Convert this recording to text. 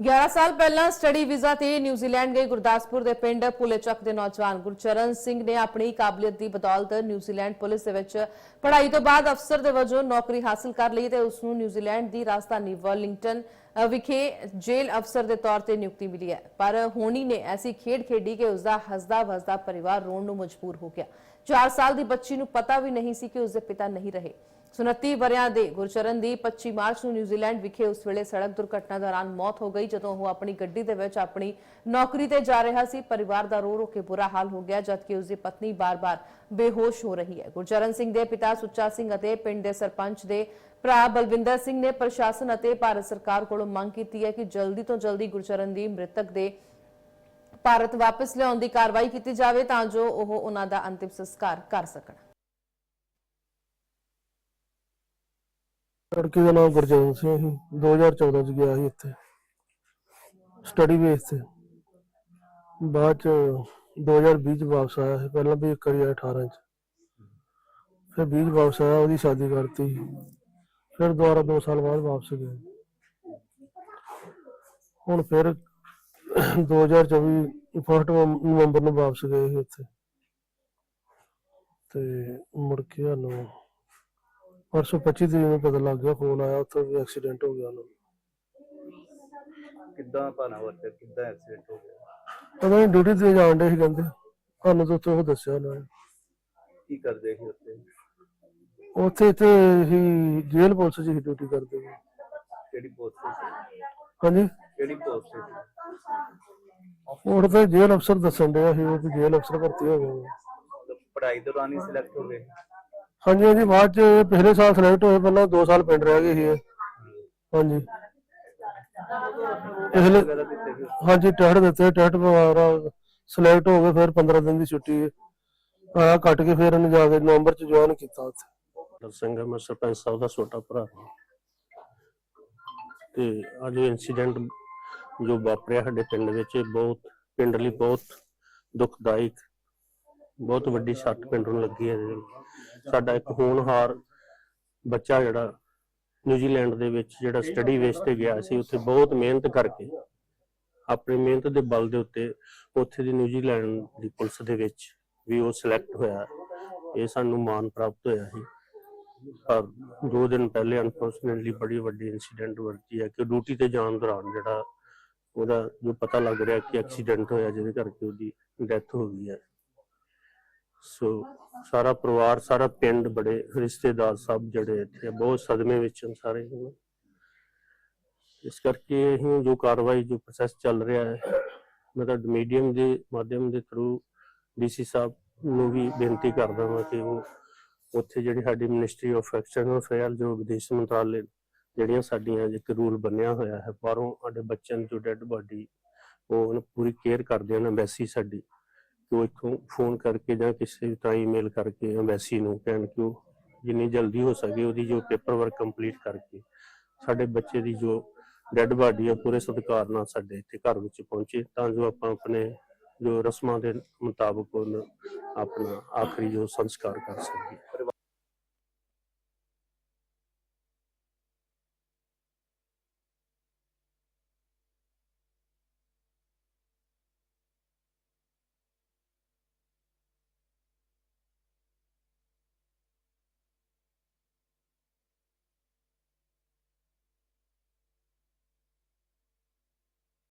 11 ਸਾਲ ਪਹਿਲਾਂ study visa ਤੇ ਨਿਊਜ਼ੀਲੈਂਡ ਗਏ ਗੁਰਦਾਸਪੁਰ ਦੇ ਪਿੰਡ ਪੁਲੇਚੱਕ ਦੇ ਨੌਜਵਾਨ ਗੁਰਚਰਨ ਸਿੰਘ ਨੇ ਆਪਣੀ ਕਾਬਲੀਅਤ ਦੀ ਬਦੌਲਤ ਨਿਊਜ਼ੀਲੈਂਡ ਪੁਲਿਸ ਦੇ ਵਿੱਚ ਪੜ੍ਹਾਈ ਤੋਂ ਬਾਅਦ ਅਫਸਰ ਦੇ ਵਜੋਂ ਨੌਕਰੀ ਹਾਸਲ ਕਰ ਲਈ ਤੇ ਉਸ ਨੂੰ ਨਿਊਜ਼ੀਲੈਂਡ ਦੀ ਰਾਜਧਾਨੀ ਵੈਲਿੰਗਟਨ ਵਿਖੇ ਜੇਲ੍ਹ ਅਫਸਰ ਦੇ ਤੌਰ ਤੇ ਨਿਯੁਕਤੀ ਮਿਲੀ ਹੈ। ਪਰ ਹੋਣੀ ਨੇ ਐਸੀ ਖੇਡ ਖੇਡੀ ਕਿ ਉਸ ਦਾ ਹੱਸਦਾ ਵਸਦਾ ਪਰਿਵਾਰ ਰੋਣ ਨੂੰ ਮਜਬੂਰ ਹੋ ਗਿਆ। 4 ਸਾਲ ਦੀ ਬੱਚੀ ਨੂੰ ਪਤਾ ਵੀ ਨਹੀਂ ਸੀ ਕਿ ਉਸ ਦੇ ਪਿਤਾ ਨਹੀਂ ਰਹੇ। 29 ਵਰਿਆਂ ਦੇ ਗੁਰਚਰਨ ਦੀ 25 ਮਾਰਚ ਨੂੰ ਨਿਊਜ਼ੀਲੈਂਡ ਵਿਖੇ ਉਸ ਵੇਲੇ ਸੜਕ ਦੁਰਘਟਨਾ ਦੌਰਾਨ ਮੌਤ ਹੋ ਗਈ, ਜਦੋਂ ਉਹ ਆਪਣੀ ਗੱਡੀ ਦੇ ਵਿੱਚ ਆਪਣੀ ਨੌਕਰੀ ਤੇ ਜਾ ਰਿਹਾ ਸੀ। ਪਰਿਵਾਰ ਦਾ ਰੋ ਰੋ ਕੇ ਬੁਰਾ ਹਾਲ ਹੋ ਗਿਆ, ਜਦਕਿ ਉਸ ਦੀ ਪਤਨੀ ਬਾਰ-ਬਾਰ ਬੇਹੋਸ਼ ਹੋ ਰਹੀ ਹੈ। ਗੁਰਚਰਨ ਸਿੰਘ ਦੇ ਪਿਤਾ ਸੁੱਚਾ ਸਿੰਘ ਅਤੇ ਪਿੰਡ ਦੇ ਸਰਪੰਚ ਦੇ ਭਰਾ ਬਲਵਿੰਦਰ ਸਿੰਘ ਨੇ ਪ੍ਰਸ਼ਾਸਨ ਅਤੇ ਭਾਰਤ ਸਰਕਾਰ ਕੋਲੋਂ ਮੰਗ ਕੀਤੀ ਹੈ ਕਿ ਜਲਦੀ ਤੋਂ ਜਲਦੀ ਗੁਰਚਰਨ ਦੀ ਮ੍ਰਿਤਕ ਦੇ ਭਾਰਤ ਵਾਪਸ ਲਿਆਉਣ ਦੀ ਕਾਰਵਾਈ ਕੀਤੀ ਜਾਵੇ, ਤਾਂ ਜੋ ਉਹ ਉਹਨਾਂ ਦਾ ਅੰਤਿਮ ਸੰਸਕਾਰ ਕਰ ਸਕਣ। ਲੜਕੇ ਦਾ ਨਾਮ ਗੁਰਜੀਤ ਸਿੰਘ ਸੀ। 2014 ਚ ਗਿਆ ਸੀ ਇੱਥੇ। ਸਟੱਡੀ ਬੇਸ ਤੇ। ਬਾਅਦ ਚ 2020 ਚ ਵਾਪਸ ਆਇਆ ਸੀ। ਪਹਿਲਾਂ ਵੀ ਇੱਕ ਵਾਰੀ ਆਇਆ 18 ਚ। ਫਿਰ 20 ਚ ਵਾਪਸ ਆਇਆ, ਉਹਦੀ ਸ਼ਾਦੀ ਕਰਤੀ। ਫਿਰ ਦੁਬਾਰਾ 2 ਸਾਲ ਬਾਅਦ ਵਾਪਸ ਗਿਆ। ਹੁਣ ਫਿਰ 2024 ਫਸਟ ਨਵੰਬਰ ਨੂੰ ਵਾਪਸ ਗਏ ਸੀ ਇੱਥੇ। ਤੇ ਮੁੜ ਕੇ ਸਾਨੂੰ ਪਰਸੋਂ 25 ਤਰੀਕ ਨੂੰ ਪਤਾ ਲੱਗ ਗਿਆ ਫੋਨ ਆਇਆ ਉੱਥੇ ਵੀ ਐਕਸੀਡੈਂਟ ਹੋ ਗਿਆ ਉਹਨੂੰ। ਕਿੱਦਾਂ ਭਾਣਾ ਵਰਤਿਆ ਕਿੱਦਾਂ ਐਕਸੀਡੈਂਟ ਹੋ ਗਿਆ? ਪਤਾ ਨਹੀਂ ਡਿਊਟੀ ਤੇ ਜਾਣ ਡੇ ਸੀ ਕਹਿੰਦੇ। ਸਾਨੂੰ ਤਾਂ ਉੱਥੇ ਉਹ ਦੱਸਿਆ ਉਹਨਾਂ ਨੇ। ਕੀ ਕਰਦੇ ਸੀ ਉੱਥੇ? ਉੱਥੇ ਤੇ ਹੀ ਜੇਲ੍ਹ ਪੁਲਿਸ ਹੀ ਡਿਊਟੀ ਕਰਦੇ ਸੀ। ਕਿਹੜੀ ਪੋਸਟ ਤੇ ਸੀ? ਹਾਂਜੀ? ਕਿਹੜੀ ਪੋਸਟ ਤੇ ਸੀ? ਉਹ ਤਾਂ ਜੇਲ੍ਹ ਅਫਸਰ ਦੱਸਣ ਡਿਆ ਸੀ ਉਹ ਵੀ ਜੇਲ੍ਹ ਅਫਸਰ ਭਰਤੀ ਹੋ ਗਏ ਨੇ। ਮਤਲਬ ਪੜ੍ਹਾਈ ਦੌਰਾਨ ਹੀ ਸਿਲੈਕਟ ਹੋ ਗਏ? ਹਾਂਜੀ ਹਾਂਜੀ ਬਾਅਦ 'ਚ ਪਿਛਲੇ ਸਾਲ ਸਿਲੈਕਟ ਹੋਏ ਪਹਿਲਾਂ 2 ਸਾਲ ਪਿੰਡ ਰਹਿ ਗਏ ਸੀ ਇਹ। ਹਾਂਜੀ ਪਿਛਲੇ ਹਾਂਜੀ ਟੈਸਟ ਦਿੱਤੇ ਟੈਸਟ ਵਗੈਰਾ ਸਿਲੈਕਟ ਹੋ ਗਏ ਫਿਰ 15 ਦਿਨ ਦੀ ਛੁੱਟੀ ਆਇਆ ਕੱਟ ਕੇ ਫਿਰ ਇਹਨੇ ਜਾ ਕੇ ਨਵੰਬਰ 'ਚ ਜੁਆਇਨ ਕੀਤਾ ਉੱਥੇ ਡਾਕਟਰ ਸਿੰਘ ਹੈ, ਮੈਂ ਸਰਪੰਚ ਸਾਹਿਬ ਦਾ ਛੋਟਾ ਭਰਾ ਹਾਂ। ਤੇ ਅੱਜ ਇਨਸੀਡੈਂਟ ਜੋ ਵਾਪਰਿਆ ਸਾਡੇ ਪਿੰਡ ਵਿੱਚ ਇਹ ਬਹੁਤ ਪਿੰਡ ਲਈ ਬਹੁਤ ਦੁਖਦਾਇਕ ਬਹੁਤ ਵੱਡੀ ਸੱਟ ਪਿੰਡ ਨੂੰ ਲੱਗੀ ਹੈ ਇਹਦੇ ਵਿੱਚ। ਸਾਡਾ ਇੱਕ ਹੋਣਹਾਰ ਬੱਚਾ ਜਿਹੜਾ ਨਿਊਜ਼ੀਲੈਂਡ ਦੇ ਵਿੱਚ ਜਿਹੜਾ ਸਟੱਡੀ ਬੇਸ ਤੇ ਗਿਆ ਸੀ, ਉੱਥੇ ਬਹੁਤ ਮਿਹਨਤ ਕਰਕੇ, ਆਪਣੀ ਮਿਹਨਤ ਦੇ ਬਲ ਦੇ ਉੱਤੇ ਉੱਥੇ ਦੀ ਨਿਊਜ਼ੀਲੈਂਡ ਦੀ ਪੁਲਿਸ ਦੇ ਵਿੱਚ ਵੀ ਉਹ ਸਿਲੈਕਟ ਹੋਇਆ ਇਹ ਸਾਨੂੰ ਮਾਣ ਪ੍ਰਾਪਤ ਹੋਇਆ ਸੀ। ਪਰ ਦੋ ਦਿਨ ਪਹਿਲੇ ਅਨਫੋਰਚੂਨੇਟਲੀ ਬੜੀ ਵੱਡੀ ਇਨਸੀਡੈਂਟ ਵਰਤੀ ਹੈ ਕਿ ਡਿਊਟੀ ਤੇ ਜਾਣ ਦੌਰਾਨ ਜਿਹੜਾ ਉਹਦਾ ਜੋ ਪਤਾ ਲੱਗ ਰਿਹਾ ਕਿ ਐਕਸੀਡੈਂਟ ਹੋਇਆ, ਜਿਹਦੇ ਕਰਕੇ ਉਹਦੀ ਡੈਥ ਹੋ ਗਈ ਹੈ। ਸੋ ਸਾਰਾ ਪਰਿਵਾਰ, ਸਾਰਾ ਪਿੰਡ ਬੜੇ ਰਿਸ਼ਤੇਦਾਰ ਸਭ ਜਿਹੜੇ ਇੱਥੇ ਬਹੁਤ ਸਦਮੇ ਵਿੱਚ ਹਨ ਸਾਰੇ ਇਸ ਕਰਕੇ ਇਹ ਜੋ ਕਾਰਵਾਈ, ਜੋ ਪ੍ਰੋਸੈਸ ਚੱਲ ਰਿਹਾ ਹੈ, ਮੈਂ ਮੀਡੀਅਮ ਦੇ ਮਾਧਿਅਮ ਦੇ ਥਰੂ ਡੀਸੀ ਸਾਹਿਬ ਨੂੰ ਵੀ ਬੇਨਤੀ ਕਰਦਾ ਹਾਂ ਕਿ ਉਹ ਉੱਥੇ ਜਿਹੜੀ ਸਾਡੀ ਮਿਨਿਸਟਰੀ ਆਫ ਐਕਸਟਰਨਲ ਅਫੇਅਰ ਜੋ ਵਿਦੇਸ਼ ਮੰਤਰਾਲੇ ਜਿਹੜੀਆਂ ਸਾਡੀਆਂ ਇੱਕ ਰੂਲ ਬਣਿਆ ਹੋਇਆ ਹੈ, ਬਾਹਰੋਂ ਸਾਡੇ ਬੱਚਿਆਂ ਦੀ ਜੋ ਡੈੱਡ ਬਾਡੀ ਉਹ ਪੂਰੀ ਕੇਅਰ ਕਰਦੇ ਹਨ ਐਮਬੈਸੀ ਸਾਡੀ। ਕਿ ਉਹ ਇੱਥੋਂ ਫੋਨ ਕਰਕੇ ਜਾਂ ਕਿਸੇ ਤਰ੍ਹਾਂ ਈਮੇਲ ਕਰਕੇ ਐਮਬੈਸੀ ਨੂੰ ਕਹਿਣ ਕਿ ਉਹ ਜਿੰਨੀ ਜਲਦੀ ਹੋ ਸਕੇ ਉਹਦੀ ਜੋ ਪੇਪਰ ਵਰਕ ਕੰਪਲੀਟ ਕਰਕੇ ਸਾਡੇ ਬੱਚੇ ਦੀ ਜੋ ਡੈੱਡ ਬਾਡੀ ਹੈ ਪੂਰੇ ਸਤਿਕਾਰ ਨਾਲ ਸਾਡੇ ਇੱਥੇ ਘਰ ਵਿੱਚ ਪਹੁੰਚੇ ਤਾਂ ਜੋ ਆਪਾਂ ਆਪਣੇ ਜੋ ਰਸਮਾਂ ਦੇ ਮੁਤਾਬਕ ਉਹਨੂੰ ਆਪਣਾ ਆਖਰੀ ਜੋ ਸੰਸਕਾਰ ਕਰ ਸਕੀਏ।